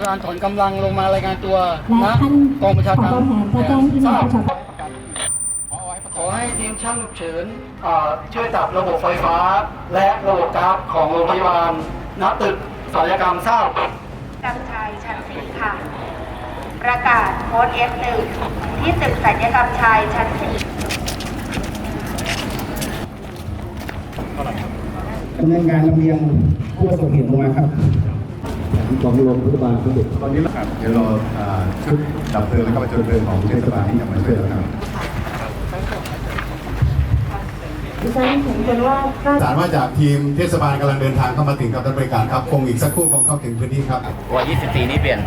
กกเป็นขค่ะองการถอนกำลังลงมารายงานตัวและนะท่านกองประชาผการอแผนก็แจ้งที่ทมาราบประชาขอให้ทีมช่างฉุกเฉินอ่าช่วยจับระบบไฟฟ้า และระบบก๊าซของโรงพยาบาลณตึกศัลยกรรมทราบกรรมชายชั้นสี่ค่ะ ประกาศโพสต์เอสหนึ่งที่ตึกสัญญกรรมชายชั้นสี่ดำเนินการลำเลียงผู้ประสบเหตุลงมาครับ ของโรงพยาบาลสมเด็จตอนนี้ครับเดี๋ยวรออ่าชุดดับเพลิงและก็ประจนเพลิงของเทศบาลที่จะมาช่วยเราครับดิฉันเห็นคนว่าก็สารว่าจากทีมเทศบาลกำลังเดินทางเข้ามาถึงกับท่านบริการครับ คงอีกสักครู่คงเข้าถึงพื้นที่ครับวัน 24 นี้เปลี่ยน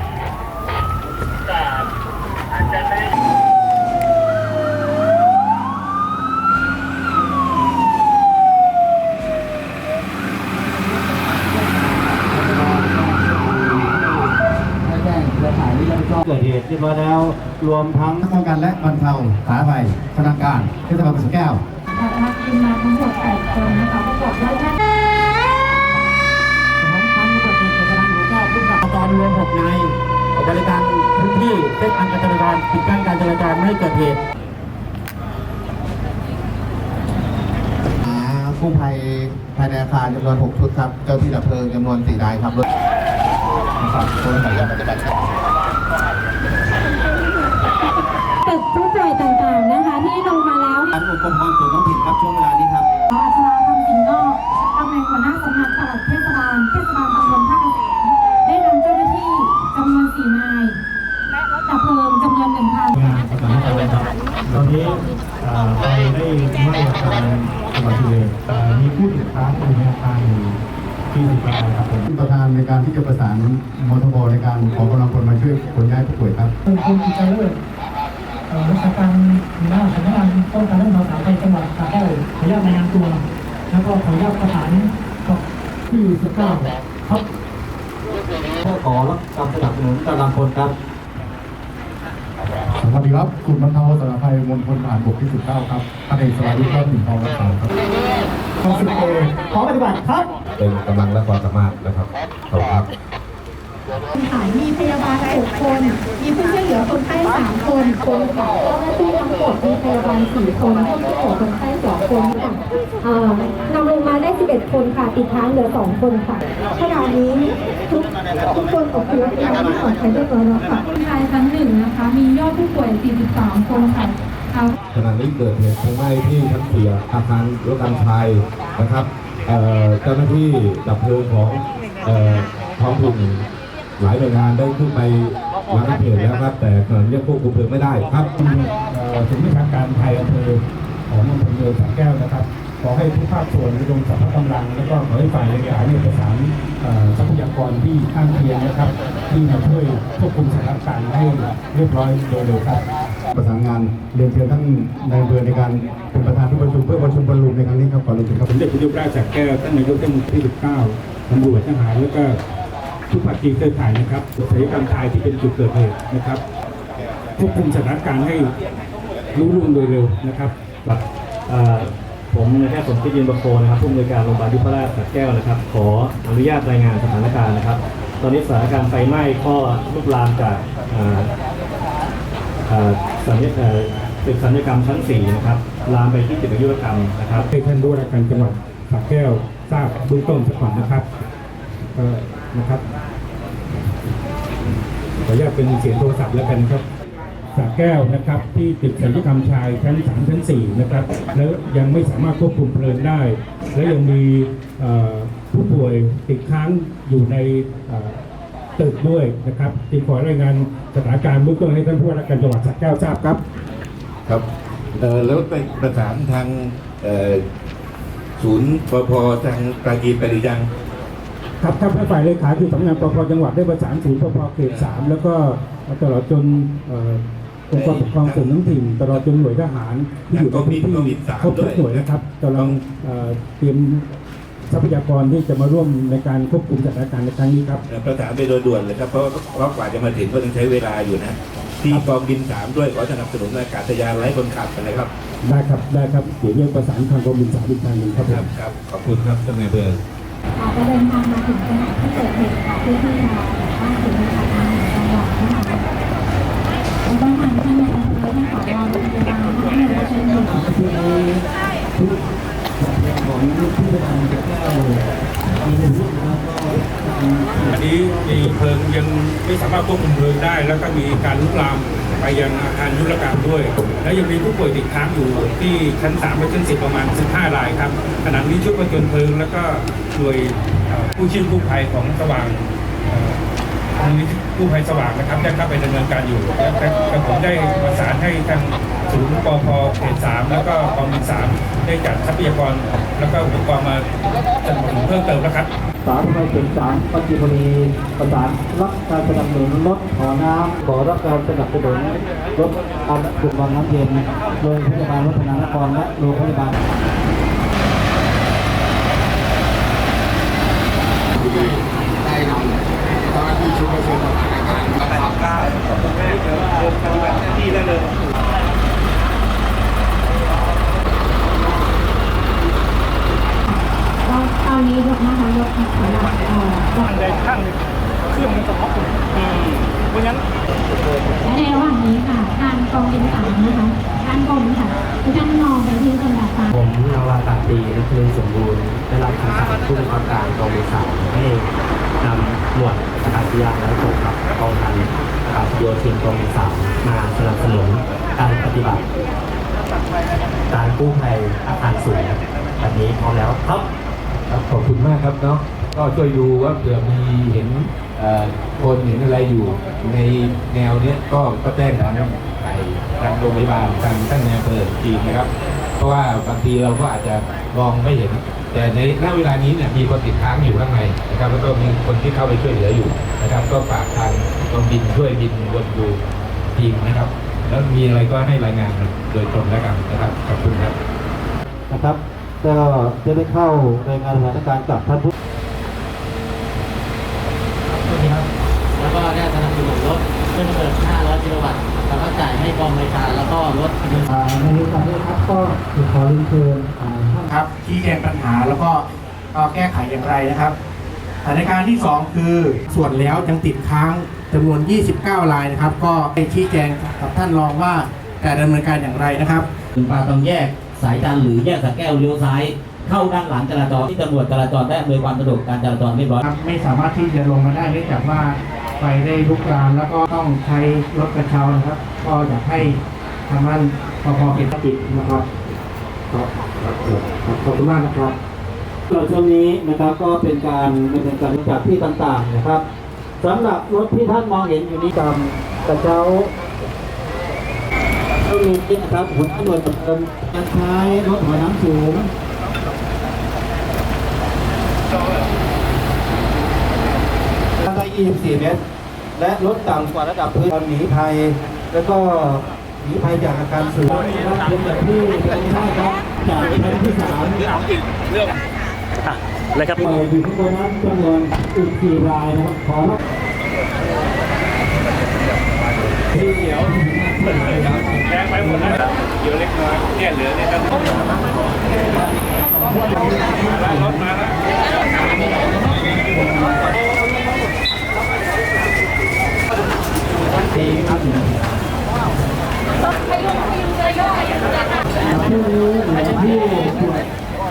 แจ้งเครือข่ายที่รับผิดชอบ เกิดเหตุเรียบร้อยแล้วรวมทั้งทั้งป้องกันและบรรเทาสาภัยพนักงานเทศบาลบางสะแก้วมากินมาทั้งหมด8คนนะคะประกอบด้วยท่านพร้อมทั้งผู้ประสบเหตุกำลังหัวแก้วผู้กับจรรวม6นายบริการพื้นที่เส้นทางการจราจรปิดกั้นการจราจรไม่ให้เกิดเหตุกู้ภัยภายในอาคารจำนวน 6 ชุดครับ เจ้าที่ดับเพลิงจำนวน 4 นายครับรถนะครับตัวไหนปฏิบัติการ ตึกผู้ป่วยต่างๆนะคะ ที่ลงมาแล้ว การองค์กรส่วนท้องถิ่นครับช่วงเวลานี้ครับ อาชราคำสิงห์นอกตำแหน่งหัวหน้าสำนักปลัดเทศบาล เทศบาลตำบลท่าเกษมได้นำเจ้าหน้าที่จำนวน4นาย และรถดับเพลิงจำนวนหนึ่งคัน งานสถานการณ์ครับตอนนี้อ่าไปได้ไหม้อาคารอุบัติเหตุอ่ามีผู้ติด ค้างอยู่ในอาคารอยู่ที่สิบรายครับผมประธานในการที่จะประสานมทบในการขอกำลังพลมาช่วยขนย้ายผู้ป่วยครับเป็นคุณกิจเลิศเอ่อรัชการหัวหน้าสำนักงานป้องกันและบรรเทาสาธารณภัยจังหวัดสระแก้วขออนุญาตรายงานตัว แล้วก็ขออนุญาตประสานกับที่19ครับก็ขอรับคำสนับสนุนกำลังพลครับสวัสดีครับกลุ่มบรรเทาสาธารณภัยมณฑลทหารบกที่ 19 ครับพันเอกสรายุทธ์รอดหนึ่งทองรักษาครับ ขอสิบเอขอปฏิบัติครับเป็นกำลังและความสามารถนะครับขอบคุณครับค่ะมีพยาบาล6คน มีผู้ช่วยเหลือคนไข้3คนคนค่ะเจ้าหน้าที่ทั้งหมดมีพยาบาล4คนผู้ช่วยเหลือคนไข้2คนค่ะเอ่อนำลงมาได้11คนค่ะติดค้างเหลือ2คนค่ะขณะนี้ทุกทุกคนอพยพย้ายที่ปลอดภัยเรียบร้อยแล้วค่ะชายชั้นหนึ่งนะคะ มียอดผู้ป่วย 43 คนค่ะ ขณะนี้เกิดเหตุเพลิงไหม้ที่ชั้นเสียอาคารรถกันภัยนะครับเอ่อเจ้าหน้าที่ดับเพลิงของเอ่อท้องถิ่นหลายหน่วยงานได้ขึ้นไประงับเหตุแล้วครับ แต่ขณะนี้ยังควบคุมเพลิงไม่ได้ครับเอ่อศูนย์วิชาการไทยอำเภอของอำเภอเมืองสระแก้วนะครับขอให้ทุกภาคส่วนระดมสรรพกำลัง แล้วก็ขอให้ฝ่ายเลขาเนี่ยประสานเอ่อทรัพยากรที่ข้างเคียงนะครับ ที่มาช่วยควบคุมสถานการณ์ให้เรียบร้อยโดยเร็วครับ ประสานงานเรียนเชิญท่านนายอำเภอในการเป็นประธานที่ประชุมเพื่อประชุมบรรลุในครั้งนี้ครับขอเรียนเชิญครับสมเด็จพระยุพราชจากแก้วท่านนายกเทศมนตรีที่19ตำรวจทหารแล้วก็ทุกภาคีเครือข่ายนะครับศัลยกรรมชายที่เป็นจุดเกิดเหตุนะครับควบคุมสถานการณ์ให้รู้ล่วงโดยเร็วนะครับครับเอ่อผมนายแพทย์สมคิดยืนประโคนนะครับผู้อำนวยการโรงพยาบาลยุพราชสระแก้วนะครับ ขออนุญาตรายงานสถานการณ์นะครับ ตอนนี้สถานการณ์ไฟไหม้ก็ลุกลามจากเอ่อเอ่อ สัญญเอ่อตึกสัญญกรรมชั้น 4 นะครับ ลามไปที่ตึกอายุรกรรมนะครับให้ท่านผู้ราชการจังหวัดสระแก้วทราบเบื้องต้นสักก่อนนะครับก็นะครับขออนุญาตเป็นเสียงโทรศัพท์แล้วกันนครับสระแก้วนะครับ ที่ตึกศัลยกรรมชายชั้น3ชั้น4นะครับ แล้วยังไม่สามารถควบคุมเพลิงได้ และยังมีผู้ป่วยติดค้างอยู่ใน ตึกด้วยนะครับจึงขอรายงานสถานการณ์เบื้องต้นให้ท่านผู้ว่าราชการจังหวัดสระแก้วทราบครับ ครับเอ่อแล้วไปประสานทางเอ่อศูนย์ปพทางปราจีนไปหรือยัง ครับครับฝ่ายเลขาคือสำนักงานปภจังหวัดได้ประสานศูนย์ปภเขตสามแล้วก็ตลอดจนเอ่อองค์กรปกครองส่วนท้องถิ่นตลอดจนหน่วยทหารที่อยู่ในพื้นที่ก็มีสามครบทุกหน่วยนะครับกำลังเอ่อเตรียม ทรัพยากรที่จะมาร่วมในการควบคุมสถานการณ์ในครั้งนี้ครับประสานไปโดยด่วนเลยครับเพราะเพราะกว่าจะมาถึงก็ต้องใช้เวลาอยู่นะ ที่กองบินสามด้วยขอสนับสนุนอากาศยานไร้คนขับกันนะครับ ได้ครับได้ครับเดี๋ยวยังประสานทางกองบินสามอีกทางหนึ่งครับผครับมครับขอบคุณครับท่านนายอำเภออาจจะเดินทางมาถึงสถานที่เกิดเหตุค่ะเพื่อที่จะว่าถึงสถานการณ์จังหวัดนะคะแล้วก็ทางท่านนายอำเภอท่านผอโรงพยาบาลท่านนายกเชิญอยู่ของที่ประธานจะแก้วมีหนึ่งรูปนะครับก็ทาง อันนี้มีเพลิงยังไม่สามารถควบคุมเพลิงได้ แล้วก็มีการลุกลามไปยังอาคารยุรการด้วย และยังมีผู้ป่วยติดค้างอยู่ที่ชั้น3และชั้น10ประมาณ 15 รายครับขณะนี้ชุดประจนเพลิง แล้วก็หน่วยผู้ชีพกู้ภัยของสว่างเอ่อมูลนิธิกู้ภัยสว่างนะครับได้เข้าไปดำเนินการอยู่และแต่แต่ผมได้ประสานให้ทาง ศูนย์ปพเขตสามแล้วก็กองบินสามได้จัดทรัพยากรแล้วก็อุปกรณ์มาสนับสนุนเพิ่มเติมแล้วครับสาธารณสุขสามปัจจุบันนีประสานรับการสนับสนุนรถขอน้ำขอรับการสนับสนุนรถการขุดบอลน้ำเย็นโรงพยาบาลวัฒนานครและโรงพยาบาลได้นำเจ้าหน้าที่ชุดประชุมสถานการณ์นะครับก็ตอนนี้ย กนะคะยกสำหรับเอ่อและในระหว่างนี้ค่ะทางกองบินสามนะคะด้านบนค่ะทุกท่านมองไปที่คนดาดฟ้าผมนาวากาตีนัทลินสมบูรณ์ได้รับคำสั่งผู้บังคับการกองบินสามให้นำหมวดอากาศยานและคนขับกองพันอากาศโยธินกองบินสามมาสนับสนุนการปฏิบัติการกู้ภัยอาคารสูงแบบนี้พร้อมแล้วครับ ครับขอบคุณมากครับเนาะก็ช่วยดูว่าเผื่อมีเห็นคนเห็นอะไรอยู่ในแนวเนี้ยก็ก็แจ้งทางไอ้ทางโรงพยาบาลทางท่านนายอำเภออีกทีนะครับ เพราะว่าบางทีเราก็อาจจะมองไม่เห็น แต่ในณเวลานี้เนี่ยมีคนติดค้างอยู่ข้างในนะครับแล้วก็มีคนที่เข้าไปช่วยเหลืออยู่นะครับ ก็ฝากทางกองบินช่วยบินวนดูทีมนะครับ แล้วมีอะไรก็ให้รายงานโดยตรงแล้วกันนะครับขอบคุณครับนะครับ ก็จะได้เข้ารายงานสถานการณ์กับท่านผู้แล้วก็ได้สนับสนุนรถเครื่องระเบิด500กิโลวัตต์แล้วก็จ่ายให้กองบริการแล้วก็รถอ่าในเรื่องนี้ครับก็ขอเรียนเชิญอ่าท่านครับชี้แจงปัญหาแล้วก็เอ่อแก้ไขอย่างไรนะครับสถานการณ์ที่ 2 คือส่วนแล้วยังติดค้างจำนวน 29 รายนะครับ ก็ได้ชี้แจงกับท่านรองว่าจะดำเนินการอย่างไรนะครับถึงปาต้องแยก สายจันทร์หรือแยกสระแก้วเลี้ยวซ้าย เข้าด้านหลังจราจรที่ตำรวจจราจรได้อำนวยความสะดวกการจราจรเรียบร้อยครับไม่สามารถที่จะลงมาได้เนื่องจากว่าไฟได้ลุกลามแล้วก็ต้องใช้รถกระเช้านะครับ ก็อยากให้ทางด้านปภเขตกิจนะครับครับครับขอบคุณมากนะครับก็ช่วงนี้นะครับก็เป็นการดำเนินการจากที่ต่างๆนะครับสำหรับรถที่ท่านมองเห็นอยู่นี้กำกระเช้า ก็มีนะครับหัวหน่วยเติมการใช้รถหัวน้ำสูงทางได้24 เมตร และรถต่ำกว่าระดับพื้นหนีภัย แล้วก็หนีภัยจากอาการสูงนะครับเป็นแบบที่เป็นได้ครับจากชั้นที่สามเลยครับไปถึงคนนั้นจำนวนอีกสี่รายนะครับขอรับแรงไป หมดแล้วเดี๋ยวเล็กน้อยเนี่ยเหลือเนี่ยครับรถมาแล้วที่นี้ที่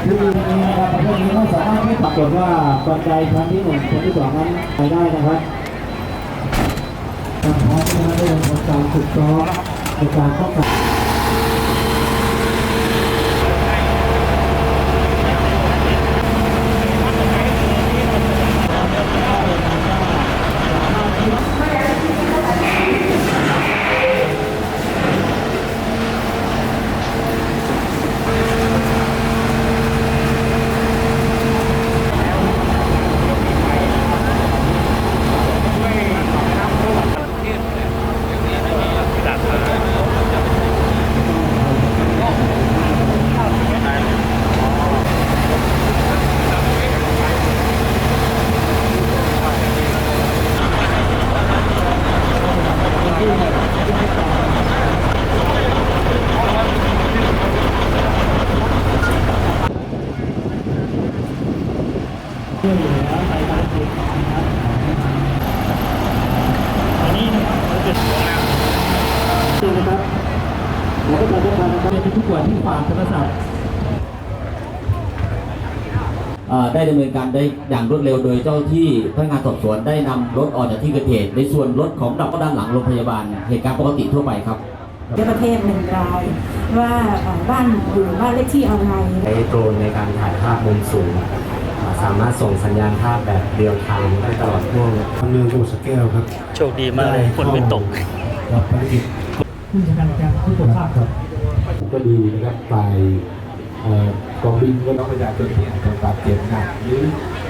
ที่นี้นะครับประเทศนี้ก็สามารถให้ปรากฏว่าบันไดชั้นที่หนึ่งชั้นที่สองนั้นไปได้นะครับการพร้อมนะครับได้ทำการฝึกซ้อม ในการป้องกัน เผมก็จะได้การนะครับ เป็นผู้ป่วยที่ฝากโทรศัพท์ เอ่อ ได้ดำเนินการได้อย่างรวดเร็วโดยเจ้าที่พนักงานสอบสวนได้นำรถออกจากที่เกิดเหตุในส่วนรถของดับก็ด้านหลังโรงพยาบาลเหตุการณ์ปกติทั่วไปครับในประเทศหนึ่งรายว่าเอ่อบ้านอยู่บ้านเลขที่อะไร ใช้โดรนในการถ่ายภาพมุมสูงอ่าสามารถส่งสัญญาณภาพแบบเรียลไทม์ได้ตลอดช่วงเมืองจังหวัดสระแก้วครับโชคดีมากเลยฝนไม่ตก รับภารกิจผู้จัดการการผู้ปกครองครับ ก็ดีนะครับฝ่ายเอ่อ กองบินก็ต้องประชาชนที่อาจจะบาดเจ็บหนักหรือ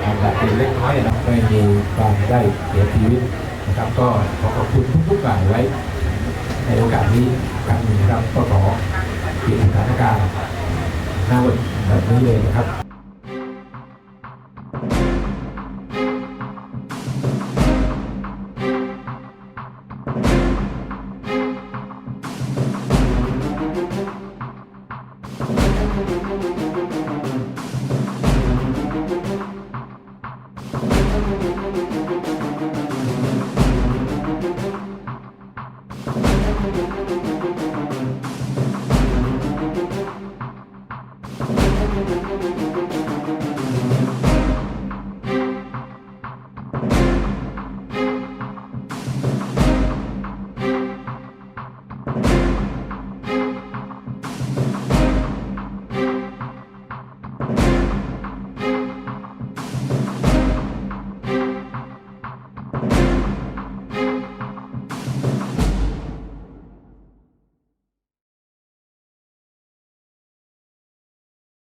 อาจบาดเจ็บเล็กน้อยนะไม่มีความได้เสียชีวิตนะครับก็ขอขอบคุณทุกๆฝ่ายไว้ ในโอกาสนี้ครั้งหนี้ครับก็ขอเปลี่ยนสถานการณ์หน้าวันแบบนี้เลยนะครับ